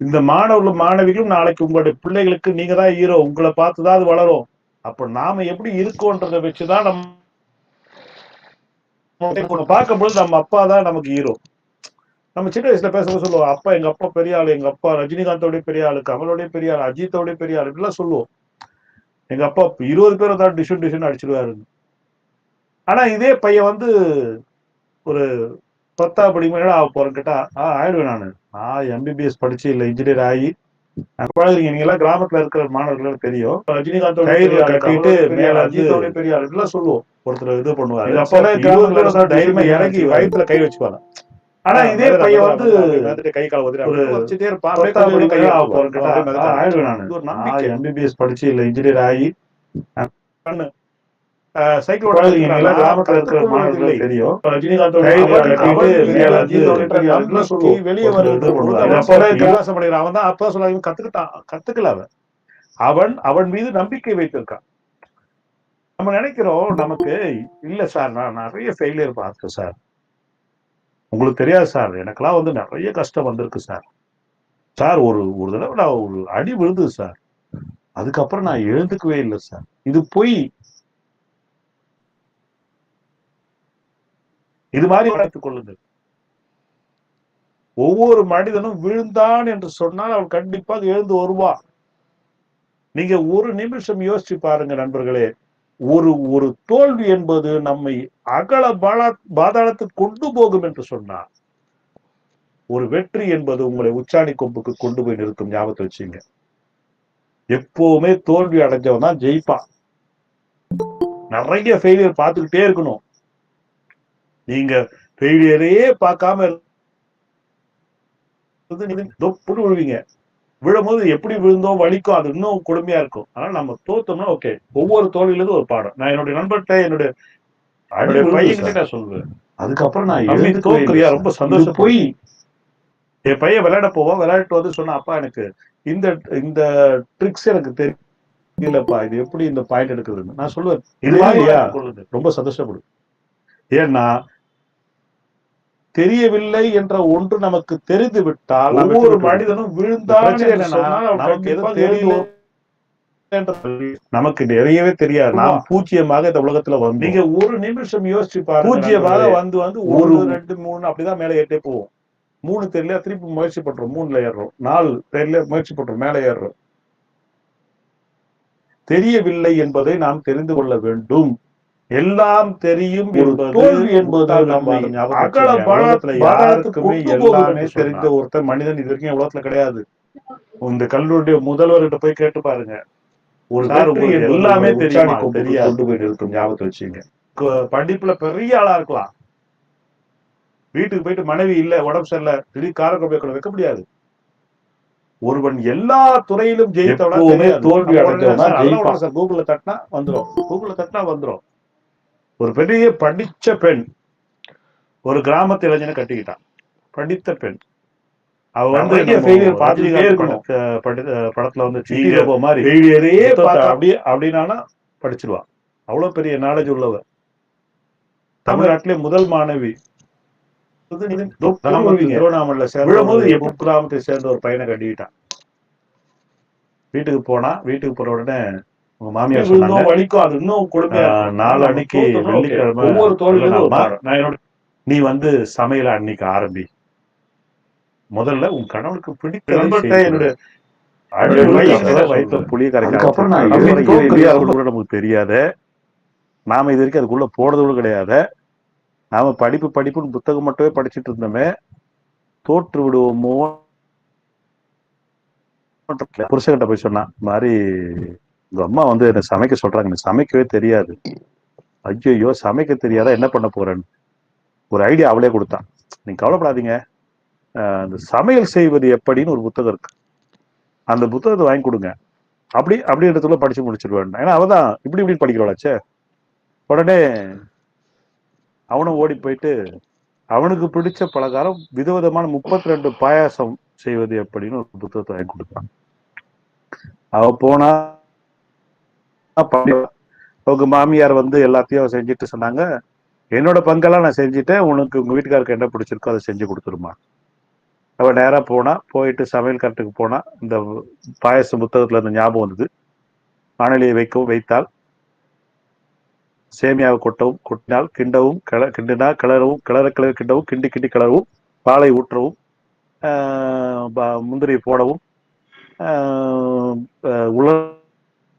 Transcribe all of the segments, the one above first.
இந்த மாணவர்களும் மாணவிகளும் நாளைக்கு உங்களுடைய பிள்ளைகளுக்கு நீங்க தான் ஹீரோ உங்களை பார்த்துதான் அது வளரும். அப்ப நாம எப்படி இருக்கோன்றதை வச்சுதான் நம்ம பார்க்கும்போது நம்ம அப்பா தான் நமக்கு ஹீரோ நம்ம சின்ன வயசுல பேசும்போது சொல்லுவோம் அப்பா எங்க அப்பா பெரிய ஆளு எங்க அப்பா ரஜினிகாந்தோட பெரிய ஆளு கமலோடைய பெரிய ஆளு அஜித்தோடைய பெரிய ஆளு இப்படிலாம் சொல்லுவோம். எங்க அப்பா இருபது பேரை தான் டிஷன் டிஷன் அடிச்சிருவாரு ஆனா இதே பையன் வந்து ஒரு பத்தாம் படி மேல ஆக போறேன்னு கேட்டா ஆ ஆயிடுவேன் நானு. நான் எம்பிபிஎஸ் படிச்சு இல்ல இன்ஜினியர் ஆகி. பழகுறீங்க நீங்க எல்லாம் கிராமத்துல இருக்கிற மாணவர்களுக்கு தெரியும். ரஜினிகாந்தோட கயிறுல கட்டிட்டு மேல அஜித்தோட பெரிய இப்படிலாம் சொல்லுவோம். ஒருத்தர் இது பண்ணுவாரு. எங்க அப்பா அப்பா கிராமத்துல கிராமத்துல தைரியமா இறங்கி வயிற்றுல கை வச்சுப்பாங்க. ஆனா இதே பையன் வந்து கை கால வச்சுட்டே இருப்பான். ஆயிடுவேன் நானு. எம்பிபிஎஸ் படிச்சு இல்ல இன்ஜினியர் ஆகி. சைக்கிள் பழகுறீங்க ஓடுறீங்க நீங்க எல்லாம் கிராமத்துல இருக்கிற. தெரியும். வெளியே வருது. அவன் தான் அப்பா சொல்லாம கத்துக்கிட்டான் கத்துக்கல அவன். அவன் அவன் மீது நம்பிக்கை வைத்திருக்கான். நம்ம நினைக்கிறோம் நமக்கு இல்ல சார் நான் நிறைய ஃபெயிலியர் பார்த்தேன் சார். உங்களுக்கு தெரியாது சார் எனக்கெல்லாம் வந்து நிறைய கஷ்டம் வந்திருக்கு சார். சார் ஒரு ஒரு தடவை நான் ஒரு அடி விழுந்தது சார். அதுக்கப்புறம் நான் எழுந்துக்கவே இல்லை சார். இது பொய் இது மாதிரி வளர்த்துக் கொள்ளுங்கள். ஒவ்வொரு மனிதனும் விழுந்தான் என்று சொன்னால் அவன் கண்டிப்பாக எழுந்து வருவான் நீங்க ஒரு நிமிஷம் யோசிச்சு பாருங்க நண்பர்களே ஒரு ஒரு தோல்வி என்பது நம்மை அகல பாலா பாதாளத்துக்கு கொண்டு போகும் என்று சொன்னார் ஒரு வெற்றி என்பது உங்களை உச்சாணி கொம்புக்கு கொண்டு போய் நிறுத்தும் ஞாபகத்தை வச்சுங்க. எப்பவுமே தோல்வி அடைஞ்சவன் தான் ஜெயிப்பான். நிறைய ஃபெயிலியர் பார்த்துக்கிட்டே இருக்கணும். நீங்க ஃபெயிலியரையே பார்க்காம தொப்புன்னு விழுவீங்க. விழும்போது எப்படி விழுந்தோம் வலிக்கும் அது இன்னும் கொடுமையா இருக்கும். ஆனா நம்ம தோத்தோம்னா ஓகே ஒவ்வொரு தோல்வியிலிருந்து ஒரு பாடம். நான் என்னுடைய நண்பர்கிட்ட என்னுடைய பையன்கிட்ட சொல்லுவேன். அதுக்கப்புறம் நான் தோக்குறியா? ரொம்ப. சந்தோஷம் போய் என் பையன் விளையாட போவோம் விளையாட்டு வந்து சொன்னா அப்பா எனக்கு இந்த இந்த ட்ரிக்ஸ் எனக்கு தெரியலப்பா. இது எப்படி இந்த பாயிண்ட் எடுக்குதுன்னு? நான் சொல்லுவேன் ரொம்ப சந்தோஷப்படும் ஏன்னா தெரியவில்லை என்ற ஒன்று நமக்கு தெரிந்து விட்டால் ஒவ்வொரு மனிதனும் அவன் நமக்கு நிறையவே தெரியாது. நாம் பூஜ்ஜியமாக இந்த உலகத்துல வந்து நீங்க ஒரு நிமிஷம் யோசிச்சு பாருங்க பூஜ்ஜியமாக வந்து வந்து ஒரு ரெண்டு மூணு அப்படிதான் மேல ஏற்றே போவோம். மூணு தெரியல திருப்பி முயற்சி பண்றோம். மூணுல ஏறுறோம். நாலு தெரியல முயற்சி பண்றோம். மேல ஏறுறோம். தெரியவில்லை என்பதை நாம் தெரிந்து கொள்ள வேண்டும். எல்லாம் தெரியும் எல்லாமே தெரிந்த ஒருத்தர் மனிதன் இது வரைக்கும் உலகத்துல கிடையாது. இந்த கல்லூரிய முதல்வர்கிட்ட போய் கேட்டு பாருங்க. ஒரு எல்லாமே தெரியுமா? தெரியாது. நிறுத்தும் ஞாபகத்தை வச்சுங்க படிப்புல பெரிய ஆளா இருக்கலாம். வீட்டுக்கு போயிட்டு மனைவி இல்ல உடம்பு சரியில்லை திடீர் காரக்கொம்பை வைக்க முடியாது. ஒருவன் எல்லா துறையிலும் ஜெயித்தவனா. தோல்வி அடைஞ்சவன் கூகுள்ல தட்டினா வந்துரும். கூகுள்ல தட்டினா வந்துரும். ஒரு பெரிய படிச்ச பெண் ஒரு கிராமத்து இளைஞனை கட்டிக்கிட்டான். படித்த பெண். அவ வந்து பார்த்துட்டே. படத்த- படி- படத்துல வந்து ஃபெயிலியரே அப்படியே அப்படின்னா படிச்சிருவா. அவ்வளவு பெரிய நாலேஜ் உள்ளவ. தமிழ்நாட்டிலே முதல் மாணவி. சேர்ந்த விழும்போது ஒரு எப்படி- கிராமத்தை சேர்ந்த ஒரு பையனை கட்டிக்கிட்டான். வீட்டுக்கு போனா வீட்டுக்கு போன உடனே உங்க மாமியார் சொன்னாங்க வலிக்கும் அது இன்னும் கொடுமையா. நாலு அன்னைக்கு. வெள்ளிக்கிழமை ஒவ்வொரு. நான் என்னோட நீ வந்து சமையல அன்னைக்கு ஆரம்பி முதல்ல உன் கணவனுக்கு பிடித்த நண்பர்கிட்ட என்னுடைய. புளிய கரைக்க நமக்கு தெரியாத நாம இது வரைக்கும் அதுக்குள்ள போனது கூட கிடையாது நாம படிப்பு படிப்புன்னு புத்தகம் மட்டுமே படிச்சிட்டு இருந்தோமே தோற்று விடுவோமோ புருஷன்கிட்ட போய் சொன்னா இந்த மாதிரி உங்க அம்மா வந்து என்ன சமைக்க சொல்றாங்க. எனக்கு சமைக்கவே தெரியாது. ஐயோ சமைக்க தெரியாதா என்ன பண்ண போறேன்னு. ஒரு ஐடியா அவளே கொடுத்தான். நீங்க கவலைப்படாதீங்க. ஆஹ் அந்த சமையல் செய்வது எப்படின்னு ஒரு புத்தகம் இருக்கு. அந்த புத்தகத்தை வாங்கி கொடுங்க. அப்படி அப்படி இடத்துல படிச்சு முடிச்சிருவேன். ஏன்னா அவதான் இப்படி இப்படி படிக்கிறவளாச்சே உடனே அவனும் ஓடி போயிட்டு அவனுக்கு பிடிச்ச பலகாரம் விதவிதமான முப்பத்தி ரெண்டு பாயாசம் செய்வது எப்படின்னு ஒரு புத்தகத்தை வாங்கி கொடுத்தான். அவ போனா அவங்க மாமியார் வந்து எல்லாத்தையும் செஞ்சுட்டு சொன்னாங்க. என்னோட பங்கெல்லாம் நான் செஞ்சுட்டேன். உனக்கு உங்க வீட்டுக்காருக்கு என்ன பிடிச்சிருக்கோ அதை செஞ்சு கொடுத்துருமா. அவ நேரா போனா போயிட்டு சமையல் கட்டுக்கு போனா இந்த பாயச புத்தகத்துல இந்த ஞாபகம் வந்தது. வானொலியை வைக்கவும் வைத்தால் சேமியாவை கொட்டவும் கொட்டினால் கிண்டவும் கிள கிண்டினா கிளறவும் கிளற கிளற கிண்டவும் கிண்டி கிண்டி கிளறவும் பாலை ஊற்றவும் ஆஹ் முந்திரி போடவும் ஆஹ்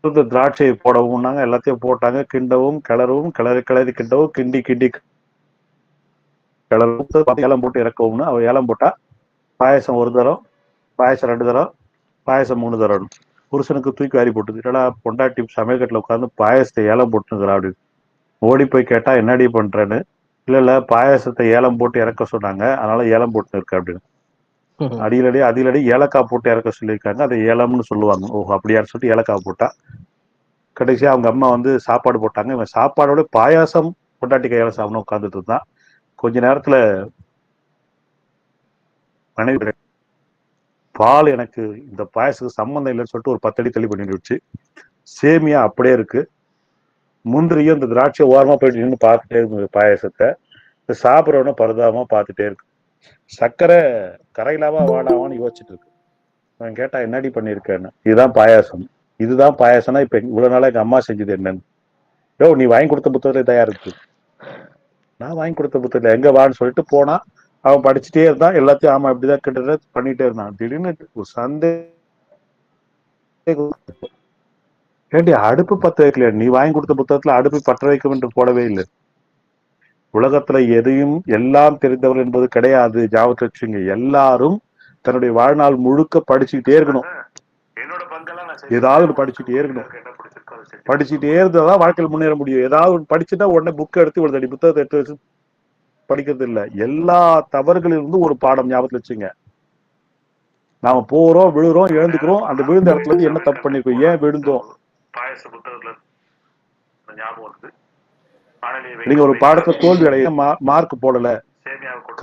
வந்து திராட்சையை போடவும்னாங்க எல்லாத்தையும் போட்டாங்க. கிண்டவும் கிளறவும் கிளறி கிளறி கிண்டவும் கிண்டி கிண்டி கிளறவும். ஏலம் போட்டு இறக்கவும்னு அவள் ஏலம் போட்டா பாயசம் ஒரு தரம் பாயசம் ரெண்டு தரம் பாயசம் மூணு தரம். புருஷனுக்கு தூக்கி வாரி போட்டுது. இல்லடா பொண்டாட்டி சமையக்கட்டில் உட்காந்து பாயசத்தை ஏலம் போட்டுங்கிறா அப்படின்னு. ஓடி போய் கேட்டா என்னடி பண்றேன்னு? இல்ல இல்ல பாயசத்தை ஏலம் போட்டு இறக்க சொன்னாங்க. அதனால ஏலம் போட்டு இருக்க அப்படின்னு. அடியிலடி அதிலடியே ஏலக்காய் போட்டு இறக்க சொல்லியிருக்காங்க. அதை ஏலம்னு சொல்லுவாங்க. ஓஹோ அப்படியான்னு சொல்லிட்டு ஏலக்காய் போட்டா. கடைசியா அவங்க அம்மா வந்து சாப்பாடு போட்டாங்க. இவன் சாப்பாடோட பாயாசம் பொண்டாட்டி கையால சாப்பிடணும் உட்காந்துட்டு இருந்தான். கொஞ்ச நேரத்துல மனைவி பால் எனக்கு இந்த பாயசத்துக்கு சம்மந்தம் இல்லைன்னு சொல்லிட்டு ஒரு பத்தடி தள்ளி பண்ணிடுச்சு சேமியா அப்படியே இருக்கு. முந்திரியும் இந்த திராட்சை ஓரமா போயிட்டு நின்று பார்த்துட்டே இருக்கு பாயசத்தை. சாப்பிட்றவன பரிதாபமா பார்த்துட்டே இருக்கு. சர்க்கரை கரையிலாவா வாடாவான்னு யோசிச்சுட்டு இருக்கு நான் கேட்டா என்னடி பண்ணியிருக்கேன்னு? இதுதான் பாயாசம். இதுதான் பாயாசம்னா இப்ப இவ்வளவு நாளா எங்க அம்மா செஞ்சது என்னன்னு. யோ நீ வாங்கி கொடுத்த புத்தகத்துல தயார் இருக்கு. நான் வாங்கி கொடுத்த புத்தகத்துல எங்க வான்னு சொல்லிட்டு போனா அவன் படிச்சுட்டே இருந்தான். எல்லாத்தையும் ஆமா இப்படிதான் கிட்ட பண்ணிட்டே இருந்தான். திடீர்னு ஒரு சந்தே ஏண்டி அடுப்பு பத்த வைக்கலையா? நீ வாங்கி கொடுத்த புத்தகத்துல அடுப்பு பற்ற வைக்கும் என்று போடவே இல்லை. உலகத்துல எதையும் எல்லாம் தெரிந்தவர் என்பது கிடையாது. ஜாபத்தை வச்சுங்க எல்லாரும் தன்னுடைய வாழ்நாள் முழுக்க படிச்சுக்கிட்டே இருக்கணும். ஏதாவது ஒண்ணு படிச்சுட்டே இருக்கணும். படிச்சுட்டே இருந்தாதான் வாழ்க்கையில் முன்னேற முடியும். ஏதாவது ஒண்ணு படிச்சுட்டா உடனே புக்கை எடுத்து ஒரு தடி புத்தகத்தை எடுத்து வச்சு படிக்கிறது இல்ல. எல்லா தவறுகளில் இருந்து ஒரு பாடம் ஞாபகத்துல வச்சுங்க. நாம போறோம் விழுறோம் எழுந்துக்கிறோம். அந்த விழுந்த இடத்துல இருந்து என்ன தப்பு பண்ணிருக்கோம்? ஏன் விழுந்தோம்? பாயச புத்தகத்துல ஞாபகம் வருது. நீங்க ஒரு பாடத்துல தோல்வி அடைய மார்க் போடல.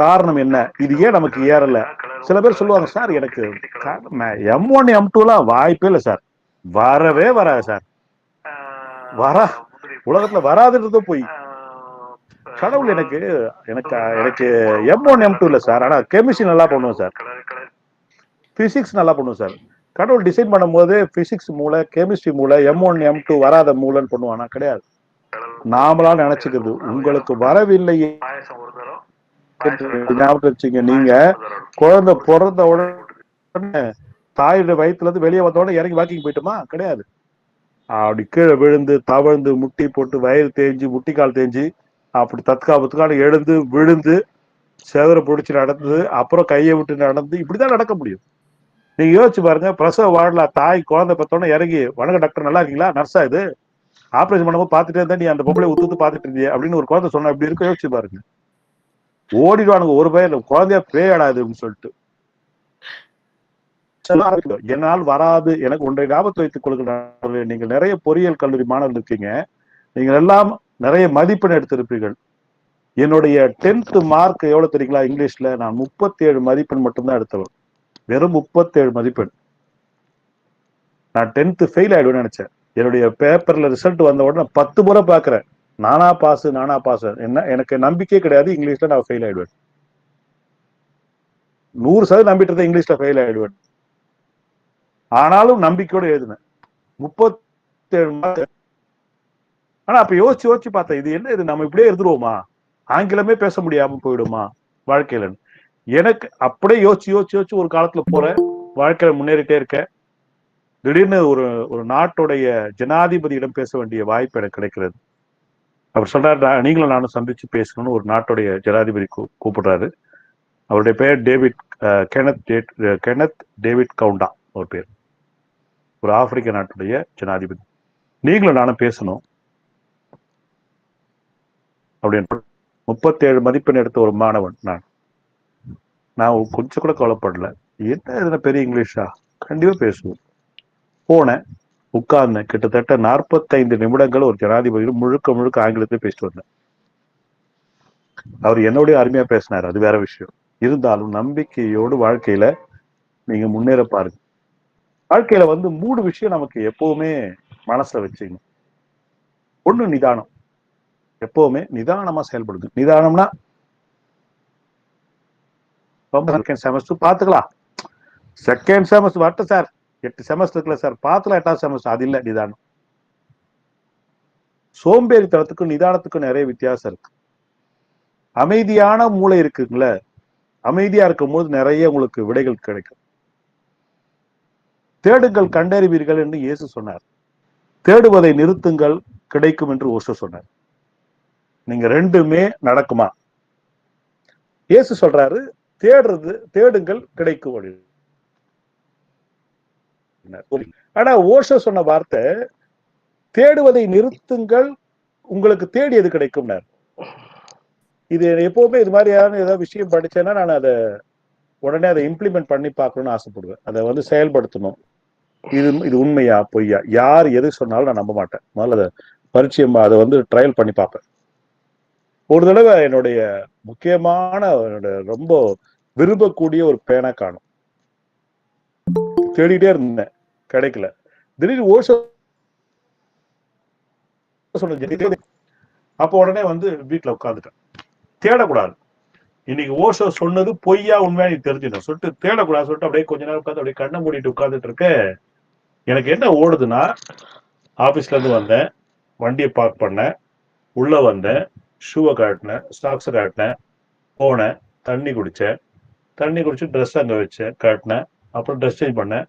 காரணம் என்ன? இது ஏன் நமக்கு ஏறல? சில பேர் சொல்லுவாங்க சார் எனக்கு எம் ஒன் எம் டூலாம் வாய்ப்பே இல்லை சார். வரவே வராது சார். வரா உலகத்துல வராதுன்றது போய். கடவுள் எனக்கு எனக்கு எனக்கு எம் ஒன் எம் டூ இல்ல சார். ஆனா கெமிஸ்ட்ரி நல்லா பண்ணுவேன் சார். பிசிக்ஸ் நல்லா பண்ணுவேன் சார். கடவுள் டிசைன் பண்ணும்போது பிசிக்ஸ் மூளை கெமிஸ்ட்ரி மூளை எம் ஒன் எம் டூ வராத மூளைன்னு பண்ணுவானா? கிடையாது. நாமளா நினைச்சுக்கிறது. உங்களுக்கு வரவில்லையே. ஞாபகம் வச்சுங்க நீங்க குழந்தை பிறந்த உடனே தாயோட வயித்துல இருந்து வெளியே வந்த உடனே இறங்கி வாக்கிங் போயிட்டோமா? கிடையாது. அப்படி கீழே விழுந்து தவழ்ந்து முட்டி போட்டு வயிறு தேஞ்சு முட்டிக்கால் தேஞ்சு அப்படி தற்காப்புக்கான எழுந்து விழுந்து செவரை பிடிச்சி நடந்து அப்புறம் கையை விட்டு நடந்து இப்படிதான் நடக்க முடியும். நீங்க யோசிச்சு பாருங்க பிரசவ வாழல தாய் குழந்தை பெத்தோன்னே இறங்கி வணக்க டாக்டர் நல்லா இருக்கீங்களா? நர்ஸா இது? ஆபரேஷன் பண்ணும்போது பார்த்துட்டே இருந்தா நீ அந்த பொம்பளை உத்து உத்து பார்த்துட்டு இருந்தியே அப்படின்னு ஒரு குழந்தை சொன்னா அப்படி இருக்க யோசிச்சு பாருங்க. ஓடிடுவானுங்க ஒரு பயிர் குழந்தைய பேயாடாது சொல்லிட்டு. என்னால் வராது. எனக்கு ஒன்றை ஞாபகத்தை வைத்துக் கொள்கிறேன். நீங்கள் நிறைய பொறியியல் கல்லூரி மாணவர்கள் இருக்கீங்க. நீங்கள் எல்லாம் நிறைய மதிப்பெண் எடுத்திருப்பீர்கள். என்னுடைய டென்த் மார்க் எவ்வளவு தெரியுங்களா? இங்கிலீஷ்ல நான் முப்பத்தி ஏழு மதிப்பெண் மட்டும்தான் எடுத்தவன். வெறும் முப்பத்தேழு மதிப்பெண். நான் டென்த் ஃபெயில் ஆயிடுவேன்னு நினைச்சேன். என்னுடைய பேப்பர்ல ரிசல்ட் வந்த உடனே பத்து முறை பாக்குறேன் நானா பாஸ் நானா பாஸ் என்ன எனக்கு நம்பிக்கையே கிடையாது இங்கிலீஷ்ல நான் ஃபெயில் ஆயிடுவேன். நூறு சதவீதம் நம்பிட்டு இருந்தேன் இங்கிலீஷ்ல ஃபெயில் ஆயிடுவேன். ஆனாலும் நம்பிக்கையோட எழுதினேன். முப்பத்தேழு மார்க். ஆனா அப்ப யோசிச்சு யோசிச்சு பார்த்தேன் இது என்ன இது நம்ம இப்படியே இருந்துருவோமா? ஆங்கிலமே பேச முடியாம போயிடுமா வாழ்க்கையில எனக்கு அப்படியே யோசிச்சு யோசிச்சு யோசிச்சு ஒரு காலத்துல போறேன். வாழ்க்கையில முன்னேறிட்டே இருக்கேன். திடீர்னு ஒரு ஒரு நாட்டுடைய ஜனாதிபதியிடம் பேச வேண்டிய வாய்ப்பு எனக்கு கிடைக்கிறது. அவர் சொல்றாரு நீங்களும் நானும் சந்திச்சு பேசணும்னு ஒரு நாட்டுடைய ஜனாதிபதி கூப்பிடுறாரு. அவருடைய பெயர் டேவிட் கெனத் டேட்- கெனத் டேவிட் கவுண்டா ஒரு பேர். ஒரு ஆப்பிரிக்க நாட்டுடைய ஜனாதிபதி. நீங்களும் நானும் பேசணும். அப்படின்னு. முப்பத்தேழு மதிப்பெண் எடுத்த ஒரு மாணவன் நான். நான் கொஞ்சம் கூட கவலைப்படல. என்ன இதுல பெரிய இங்கிலீஷா? கண்டிப்பா பேசுவோம். போனேன் உட்கார்ந்தேன் கிட்டத்தட்ட நாற்பத்தைந்து நிமிடங்கள் ஒரு ஜனாதிபதி முழுக்க முழுக்க ஆங்கிலத்தை பேசிட்டு வந்தேன் அவர் என்னுடைய அருமையா பேசினார் அது வேற விஷயம். இருந்தாலும் நம்பிக்கையோடு வாழ்க்கையில நீங்க முன்னேற பாருங்க. வாழ்க்கையில வந்து மூணு விஷயம் நமக்கு எப்பவுமே மனசுல வச்சுங்க ஒண்ணு நிதானம். எப்பவுமே நிதானமா செயல்படுது நிதானம்னா செகண்ட் செமஸ்டர் பாத்துக்கலாம் செகண்ட் செமஸ்டர் வரட்டும் சார் எட்டு செமஸ்டர் இருக்குல்ல சார் பார்த்துல எட்டாவது செமஸ்டர் அது இல்ல நிதானம். சோம்பேறித்தனத்துக்கும் நிதானத்துக்கும் நிறைய வித்தியாசம் இருக்கு. அமைதியான மூளை இருக்குங்கள அமைதியா இருக்கும் போது நிறைய உங்களுக்கு விடைகள் கிடைக்கும். தேடுங்கள் கண்டறிவீர்கள் என்று இயேசு சொன்னார். தேடுவதை நிறுத்துங்கள் கிடைக்கும் என்று ஓசோ சொன்னார். நீங்க ரெண்டுமே நடக்குமா? இயேசு சொல்றாரு தேடுறது தேடுங்கள் கிடைக்கும் அப்படின்னு. ஆனா ஓஷோ சொன்ன வார்த்தை தேடுவதை நிறுத்துங்கள் உங்களுக்கு தேடியது கிடைக்கும்னார். இது எப்பவுமே இது மாதிரியான ஏதாவது விஷயம் படிச்சேன்னா நான் அதை உடனே அதை இம்ப்ளிமெண்ட் பண்ணி பார்க்கணும்னு ஆசைப்படுவேன். அதை வந்து செயல்படுத்தணும். இது இது உண்மையா பொய்யா? யார் எது சொன்னாலும் நான் நம்ப மாட்டேன். முதல்ல அதை பரிச்சயம் அதை வந்து ட்ரையல் பண்ணி பார்ப்பேன். ஒரு தடவை என்னுடைய முக்கியமான என்னோட ரொம்ப விரும்பக்கூடிய ஒரு பேனா காணும். தேடிட்டே இருந்தேன் கிடைக்கல. திடீர்னு ஓஷோ சொன்ன அப்போ உடனே வந்து வீட்டுல உட்காந்துட்டேன் தேடக்கூடாது. இன்னைக்கு ஓஷோ சொன்னது பொய்யா உண்மையா நீ தெரிஞ்சிடும் சொல்லிட்டு தேடக்கூடாது சொல்லிட்டு அப்படியே கொஞ்ச நேரம் உட்காந்து அப்படியே கண்ணை மூடிட்டு உட்காந்துட்டு இருக்க எனக்கு என்ன ஓடுதுன்னா ஆபீஸ்ல இருந்து வந்தேன் வண்டியை பார்க் பண்ணேன் உள்ள வந்தேன் ஷூவை காட்டினேன் ஸ்டாக்ஸை காட்டினேன் போனேன் தண்ணி குடிச்சேன் தண்ணி குடிச்சு ட்ரெஸ் அங்க வச்சேன் காட்டினேன். அப்புறம் ட்ரெஸ் சேஞ்ச் பண்ணேன்.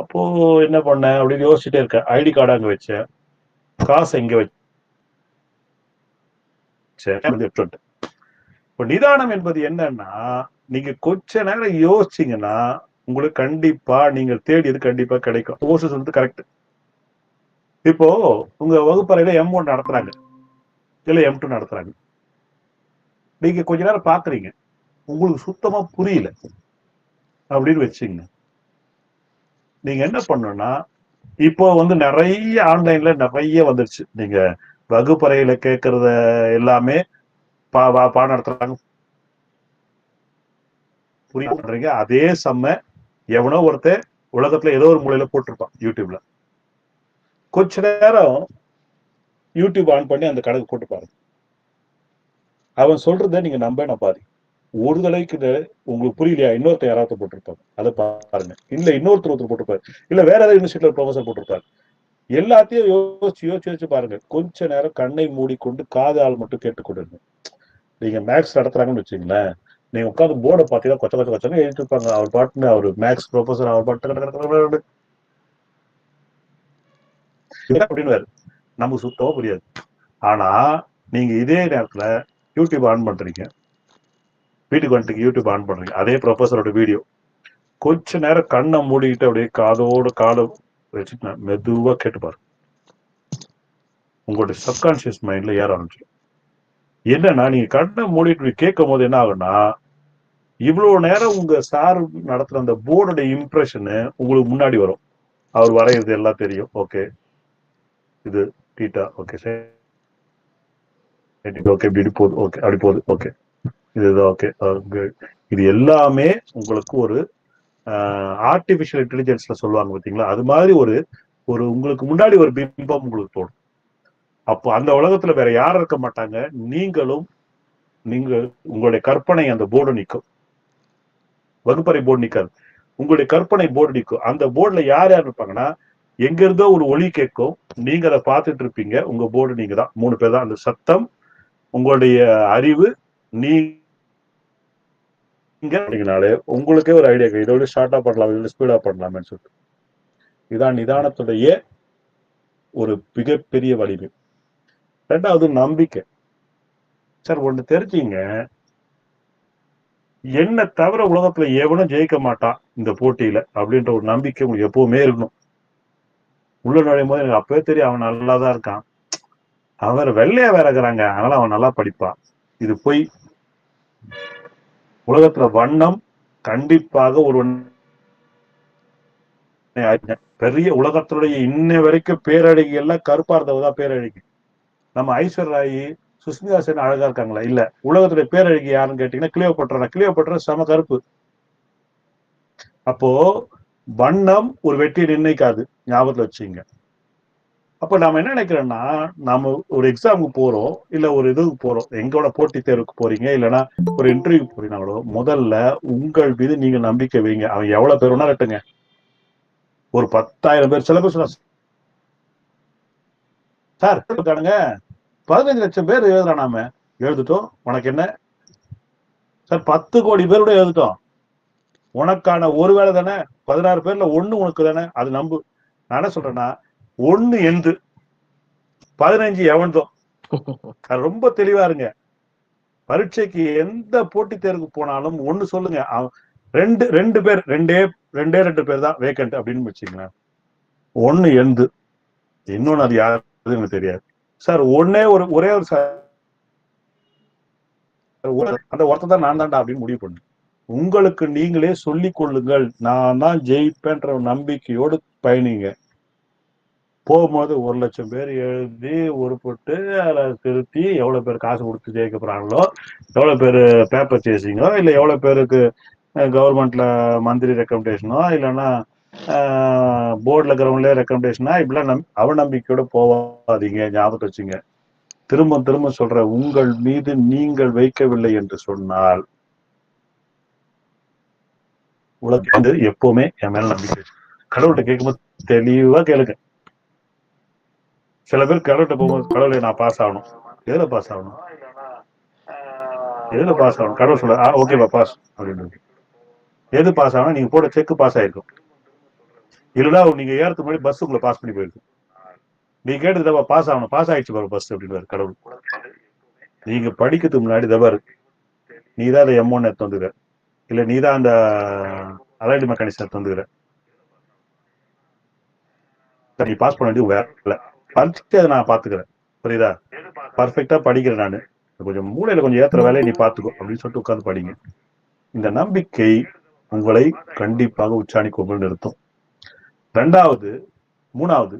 அப்போ என்ன பண்ணேன் அப்படின்னு யோசிச்சுட்டே இருக்கேன். ஐடி கார்டு அங்க வச்சேன். காசு இங்க வச்சேன். இப்போ நிதானம் என்பது என்னன்னா நீங்க கொஞ்ச நேரம் யோசிச்சீங்கன்னா உங்களுக்கு கண்டிப்பா நீங்க தேடியது கண்டிப்பா கிடைக்கும். ஓசஸ் வந்து கரெக்ட் இப்போ உங்க வகுப்பறையில எம் ஒன் நடத்துறாங்க. இல்ல எம் டூ நடத்துறாங்க. நீங்க கொஞ்ச நேரம் பாக்குறீங்க உங்களுக்கு சுத்தமா புரியல. அப்படின்னு வச்சுங்க. நீங்க என்ன பண்ணணும்னா இப்போ வந்து நிறைய ஆன்லைன்ல நிறைய வந்துருச்சு. நீங்க வகுப்பறையில கேட்கறத எல்லாமே பா வா- பாடம் நடத்துறாங்க. புரிய பண்றீங்க? அதே செம்ம எவனோ ஒருத்தன் உலகத்துல ஏதோ ஒரு மூலையில போட்டிருப்பான் யூடியூப்ல. கொஞ்ச நேரம் யூடியூப் ஆன் பண்ணி அந்த கணக்கு போட்டு பாருங்க. அவன் சொல்றத நீங்க நம்ப நான் பாரு ஒரு தடவைக்கு உங்களுக்கு புரியலையா? இன்னொருத்தர் யாராவது போட்டிருப்பாங்க அதை பாருங்க. இல்ல இன்னொருத்தர் ஒருத்தர் போட்டிருப்பாரு. இல்ல வேற ஏதாவது யூனிவர்சிட்டியில ப்ரொஃபசர் போட்டிருப்பாரு. எல்லாத்தையும் யோசிச்சு யோசிச்சு யோசிச்சு பாருங்க. கொஞ்ச நேரம் கண்ணை மூடிக்கொண்டு காதால் மட்டும் கேட்டுக்கொண்டிருங்க. நீங்க மேக்ஸ் நடத்துறாங்கன்னு வச்சுங்களேன் நீங்க உட்காந்து போர்டை பார்த்தீங்கன்னா கொச்ச கொச்ச கொச்சங்க எழுதிட்டு இருப்பாங்க. அவர் பாட்டுன்னு அவர் மேக்ஸ் ப்ரொஃபசர் அவர் பாட்டு அப்படின்னு நமக்கு சுத்தமா புரியாது. ஆனா நீங்க இதே நேரத்துல யூடியூப் ஆன் பண்றீங்க. வீட்டுக்கு வந்துட்டு யூடியூப் ஆன் பண்றீங்க அதே ப்ரொஃபஸரோட வீடியோ கொஞ்ச நேரம் கண்ணை மூடிக்கிட்டு அப்படியே காதோட காலை வச்சுட்டு நான் மெதுவா கேட்டு பாருங்க உங்களுடைய சப்கான்சியஸ் மைண்ட்ல ஏற ஆரம்பிச்சு என்னன்னா நீங்க கண்ணை மூடிட்டு கேட்கும் போது என்ன ஆகும்னா இவ்வளவு நேரம் உங்க சார் நடத்துற அந்த போர்டோட இம்ப்ரெஷனு உங்களுக்கு முன்னாடி வரும். அவர் வரைகிறது எல்லாம் தெரியும். ஓகே இது டீட்டா ஓகே சரி. ஓகே இப்படி போகுது. ஓகே அப்படி போகுது. ஓகே இது ஓகே uh, இது எல்லாமே உங்களுக்கு ஒரு uh, ஆர்டிபிஷியல் இன்டெலிஜென்ஸ்ல சொல்லுவாங்க பார்த்தீங்களா அது மாதிரி ஒரு ஒரு உங்களுக்கு முன்னாடி ஒரு பிம்பம் உங்களுக்கு தோணும். அப்போ அந்த உலகத்துல வேற யாரும் இருக்க மாட்டாங்க? நீங்களும் நீங்க உங்களுடைய கற்பனை அந்த போர்டு நிற்கும். வகுப்பறை போர்டு நிற்காது. உங்களுடைய கற்பனை போர்டு நிற்கும். அந்த போர்டுல யார் யார் இருப்பாங்கன்னா எங்க இருந்தோ ஒரு ஒளி கேட்கும். நீங்க அதை பார்த்துட்டு இருப்பீங்க. உங்க போர்டு நீங்க தான் மூணு பேர் தான் அந்த சத்தம் உங்களுடைய அறிவு நீ அப்படிங்கனாலே உங்களுக்கே ஒரு ஐடியா இதோட ஷார்ட்டாக பண்ணலாம் இதோட ஸ்பீடா பண்ணலாம்னு சொல்லிட்டு. இதான் நிதானத்துடைய ஒரு மிகப்பெரிய வலிமை. ரெண்டாவது நம்பிக்கை. சார் ஒண்ணு தெரிஞ்சீங்க. என்ன தவிர உலகத்துல எவனும் ஜெயிக்க மாட்டான் இந்த போட்டியில அப்படின்ற ஒரு நம்பிக்கை உங்களுக்கு எப்பவுமே இருக்கணும். உள்ள நுழையும் போது எனக்கு அப்பவே தெரியும் அவன் நல்லா தான் இருக்கான் அவர் வெள்ளையா வேற இருக்கிறாங்க. அதனால அவன் நல்லா படிப்பான். இது போய். உலகத்துல வண்ணம் கண்டிப்பாக ஒரு பெரிய உலகத்தினுடைய இன்ன வரைக்கும் பேரழகி எல்லாம் கருப்பா இருந்தவதான் பேரழகி. நம்ம ஐஸ்வர் ராயி சுஸ்மிதா சென் அழகா இருக்காங்களா? இல்ல. உலகத்துடைய பேரழகி யாருன்னு கேட்டீங்கன்னா கிளியோ பட்டுறா கிளியோ பட்டுற சம கருப்பு. அப்போ வண்ணம் ஒரு வெற்றியை நிர்ணயிக்காது. ஞாபகத்துல வச்சுங்க அப்ப நாம என்ன நினைக்கிறோம்னா நாம ஒரு எக்ஸாமுக்கு போறோம் இல்ல ஒரு இதுக்கு போறோம். எங்களோட போட்டித் தேர்வுக்கு போறீங்க இல்லைன்னா ஒரு இன்டர்வியூ போறீங்கனாலோ முதல்ல உங்கள் மீது நீங்க நம்பிக்கை வைங்க. அவன் எவ்வளவு பேர் வேணா கட்டுங்க ஒரு பத்தாயிரம் பேர் சில பேர் சார் இருக்கானுங்க பதினஞ்சு லட்சம் பேர் எழுதுறான் நாம. எழுதுட்டோம். உனக்கு என்ன? சார் பத்து கோடி பேரோட எழுதுட்டோம். உனக்கான ஒரு வேலை தானே? பதினாறு பேர்ல ஒண்ணு உனக்கு தானே? அது நம்பு. நான் என்ன சொல்றேன்னா ஒண்ணு எந்து பதினஞ்சு எவன்தோ. அது ரொம்ப தெளிவா இருங்க. பரீட்சைக்கு எந்த போட்டித் தேர்வுக்கு போனாலும் ஒண்ணு சொல்லுங்க. ரெண்டு ரெண்டு பேர் ரெண்டே ரெண்டே ரெண்டு பேர் தான் வேக்கண்ட் அப்படின்னு வச்சுங்களேன் ஒண்ணு எந்து இன்னொன்னு அது யாருன்னு எனக்கு தெரியாது. சார் ஒன்னே ஒரு ஒரே ஒரு சார். அந்த ஒருத்தர் தான் நான் தான்டா அப்படின்னு முடிவு பண்ணு. உங்களுக்கு நீங்களே சொல்லிக் கொள்ளுங்கள். நான் தான் ஜெயிப்பேன்ற நம்பிக்கையோடு பயணிங்க. போகும்போது ஒரு லட்சம் பேர் எழுதி உருப்பிட்டு அதில் திருத்தி எவ்வளோ பேர் காசு கொடுத்து ஜெயிக்க போறாங்களோ எவ்வளவு பேர் பேப்பர் சேசிங்கோ இல்லை எவ்வளோ பேருக்கு கவர்மெண்ட்ல மந்திரி ரெக்கமெண்டேஷனோ இல்லைன்னா போர்டில் இருக்கிறவங்களே ரெக்கமெண்டேஷனா இப்படிலாம் நம் அவநம்பிக்கையோட போவாதீங்க ஞாபகத்தை வச்சுங்க. திரும்ப திரும்ப சொல்ற உங்கள் மீது நீங்கள் வைக்கவில்லை என்று சொன்னால் உலகம் எப்பவுமே என் மேல நம்பிக்கை கடவுள்கிட்ட கேட்கும்போது தெளிவா கேளுங்க. சில பேர் கடவுள்கிட்ட போகும்போது கடவுளை நான் பாஸ் ஆகணும். எதுல பாஸ் ஆகணும்? எதுல பாஸ் ஆகணும்? கடவுள் சொல்ல ஓகேப்பா பாஸ் அப்படின்னு எது பாஸ் ஆகணும்? நீங்க போட செக் பாஸ் ஆயிருக்கும். இல்லைன்னா நீங்க ஏறத்துக்கு முன்னாடி பஸ் உங்களை பாஸ் பண்ணி போயிருக்கும் நீ கேட்டது பாஸ் ஆகணும் பாஸ் ஆயிடுச்சு பாரு பஸ் அப்படின்னு கடவுள். நீங்க படிக்கிறதுக்கு முன்னாடி தவறு. நீ தான் அந்த எம் ஒன் எடுத்து வந்துக்கிற இல்ல நீ தான் அந்த அலைடு மெக்கானிக்ஸ் எடுத்து வந்துக்கிற நீ பாஸ் பண்ண வேண்டிய வேலை படிச்சுட்டு அதை நான் பாத்துக்கிறேன் புரியுதா? பர்ஃபெக்டா படிக்கிறேன் நான். கொஞ்சம் மூளையில கொஞ்சம் ஏத்துற வேலையை நீ பாத்துக்கோ அப்படின்னு சொல்லிட்டு உட்கார்ந்து படிங்க. இந்த நம்பிக்கை உங்களை கண்டிப்பாக உச்சாணி கொம்பு நிறுத்தும். ரெண்டாவது மூணாவது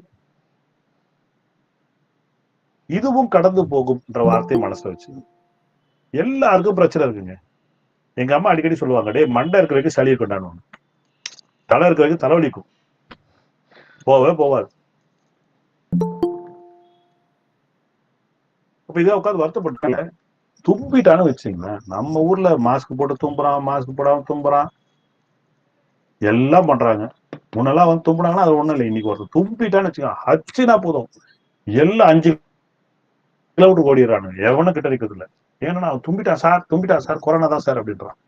இதுவும் கடந்து போகும்ன்ற வார்த்தை மனசுல வச்சு. எல்லாருக்கும் பிரச்சனை இருக்குங்க. எங்க அம்மா அடிக்கடி சொல்லுவாங்க டே மண்டை இருக்கிற வரைக்கும் சளி கொண்டாடணும் தலை இருக்கிற வரைக்கும் தலைவலிக்கும். போவே போவாது அப்ப இதே உட்காந்து வருத்தப்பட்டாங்க தும்பிட்டான்னு வச்சுங்களேன் நம்ம ஊர்ல மாஸ்க் போட்டு தும்புறான் மாஸ்க் போடாம தும்புறான் எல்லாம் பண்றாங்க. முன்னெல்லாம் வந்து தும்புனாங்கன்னா அது ஒண்ணும் இல்லை. இன்னைக்கு ஒருத்தர் தும்பிட்டான்னு வச்சுக்கோங்க. ஹச்சுனா போதும். எல்லாம் அஞ்சு கிலோமீட்டர் ஓடிடுறானு எவனும் கிட்ட இருக்கிறது இல்லை. ஏன்னா அவன் தும்பிட்டான் சார் தும்பிட்டான் சார் கொரோனா தான் சார் அப்படின்றான்.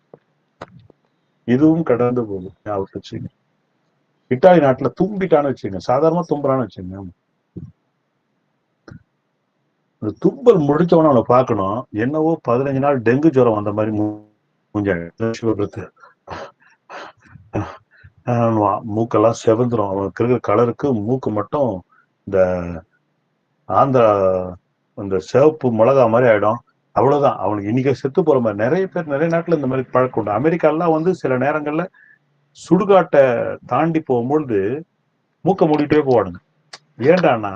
இதுவும் கடந்து போகும் ஞாபகம் வச்சுங்க இட்டாலி நாட்டுல தும்பிட்டான்னு வச்சுங்க சாதாரணமா தும்புறான்னு வச்சுங்க இந்த தும்பல் முடிச்சவன அவனை பார்க்கணும். என்னவோ பதினஞ்சு நாள் டெங்கு ஜுரம் வந்த மாதிரி மூஞ்சாங்க மூக்கெல்லாம் செவந்துரும். அவனுக்கு இருக்கிற கலருக்கு மூக்கு மட்டும் இந்த ஆந்திரா இந்த சிவப்பு மிளகா மாதிரி ஆயிடும். அவ்வளவுதான். அவனுக்கு இன்னைக்கு செத்து போற மாதிரி. நிறைய பேர் நிறைய நாட்டுல இந்த மாதிரி பழக்கம் உண்டு. அமெரிக்காலாம் வந்து சில நேரங்கள்ல சுடுகாட்டை தாண்டி போகும்பொழுது மூக்க மூடிட்டே போவானுங்க. ஏண்டான்னா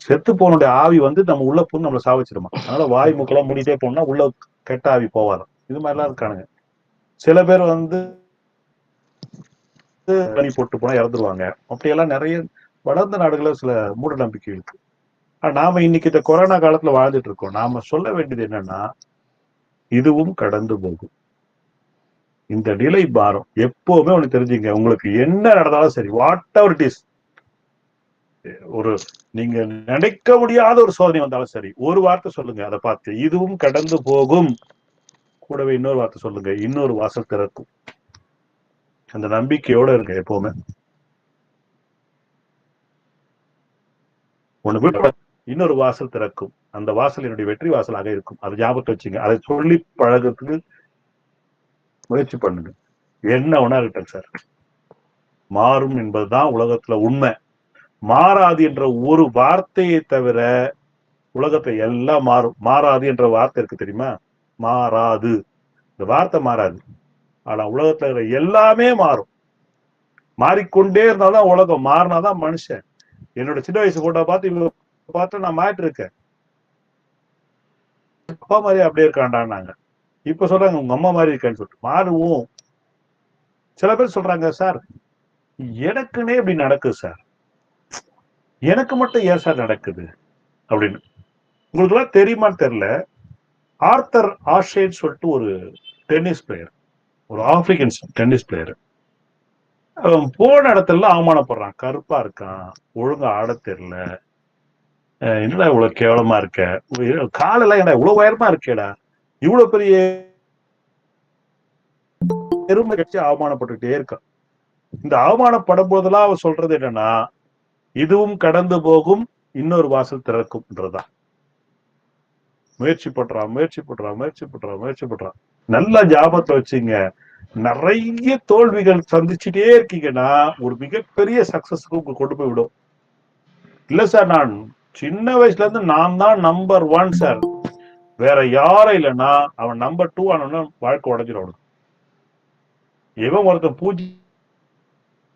செத்து போனுடைய ஆவி வந்து நம்ம உள்ள புண்ணு நம்மளை சாவச்சிருமா. அதனால வாய் மூக்கெல்லாம் மூடிட்டே போனோம்னா உள்ள கெட்ட ஆவி போவாதான் இது மாதிரிலாம் இருக்கானுங்க. சில பேர் வந்து பனி போட்டு போனா இறந்துருவாங்க. அப்படியெல்லாம் நிறைய வளர்ந்த நாடுகள்ல சில மூட நம்பிக்கை இருக்கு. ஆனா நாம இன்னைக்கு இந்த கொரோனா காலத்துல வாழ்ந்துட்டு இருக்கோம். நாம சொல்ல வேண்டியது என்னன்னா இதுவும் கடந்து போகும். இந்த நிலை மாறும். எப்பவுமே ஒண்ணு தெரிஞ்சுங்க. உங்களுக்கு என்ன நடந்தாலும் சரி வாட் எவர் இட் இஸ் ஒரு நீங்க நினைக்க முடியாத ஒரு சோதனை வந்தாலும் சரி ஒரு வார்த்தை சொல்லுங்க அதை பார்த்து. இதுவும் கடந்து போகும். கூடவே இன்னொரு வார்த்தை சொல்லுங்க இன்னொரு வாசல் திறக்கும். அந்த நம்பிக்கையோட இருங்க எப்பவுமே. ஒண்ணு இன்னொரு வாசல் திறக்கும். அந்த வாசல் என்னுடைய வெற்றி வாசலாக இருக்கும். அதை ஞாபகத்தை வச்சுங்க. அதை சொல்லி பழகிறதுக்கு முயற்சி பண்ணுங்க. என்ன ஒன்னா இருக்கட்டும் சார் மாறும் என்பதுதான் உலகத்துல உண்மை. மாறாது என்ற ஒரு வார்த்தையை தவிர உலகத்தை எல்லாம் மாறும் மாறாது என்ற வார்த்தை இருக்கு தெரியுமா? மாறாது. இந்த வார்த்தை மாறாது. ஆனா உலகத்துல இருக்கிற எல்லாமே மாறும். மாறிக்கொண்டே இருந்தாதான் உலகம் மாறினாதான் மனுஷன். என்னோட சின்ன வயசு போட்டோ பார்த்து இவங்க பார்த்து நான் மாறிட்டு இருக்கேன் அப்பா மாதிரி அப்படியே இருக்காண்டான்னாங்க. இப்ப சொல்றாங்க உங்க அம்மா மாதிரி இருக்கேன்னு சொல்லிட்டு. மாறுவோம். சில பேர் சொல்றாங்க சார் எனக்குன்னே இப்படி நடக்குது சார். எனக்கு மட்டும் ஏன் சார் நடக்குது? அப்படின்னு. உங்களுக்கு எல்லாம் தெரியுமான்னு தெரியல. ஆர்த்தர் ஆஷேன்னு சொல்லிட்டு ஒரு டென்னிஸ் பிளேயர் ஒரு ஆப்பிரிக்கன் டென்னிஸ் பிளேயர் அவன் போன இடத்துல அவமானப்படுறான். கருப்பா இருக்கான். ஒழுங்கா ஆட தெரியல. என்னடா இவ்வளவு கேவலமா இருக்க? காலெல்லாம் என்ன இவ்வளவு உயரமா இருக்கேடா? இவ்வளவு பெரிய பெருமை கட்சி அவமானப்பட்டுகிட்டே இருக்கான். இந்த அவமானப்படும் போதெல்லாம் அவன் சொல்றது என்னன்னா இதுவும் கடந்து போகும் இன்னொரு வாசல் திறக்கும்ன்றதா முயற்சி பண்றான் முயற்சி பண்றான் முயற்சி பண்றான் முயற்சி பண்றான் நல்ல ஜாபத்தை வச்சுங்க. நிறைய தோல்விகள் சந்திச்சுட்டே இருக்கீங்கன்னா ஒரு மிகப்பெரிய சக்சஸ்க்கு உங்களுக்கு கொண்டு போய் விடும். இல்ல சார் நான் சின்ன வயசுல இருந்து நான் தான் நம்பர் ஒன் சார் வேற யாரும் இல்லைன்னா அவன் நம்பர் டூ ஆனவன வாழ்க்கை உடஞ்சிடும் அவனுக்கு. இவன் ஒருத்தன் பூஜை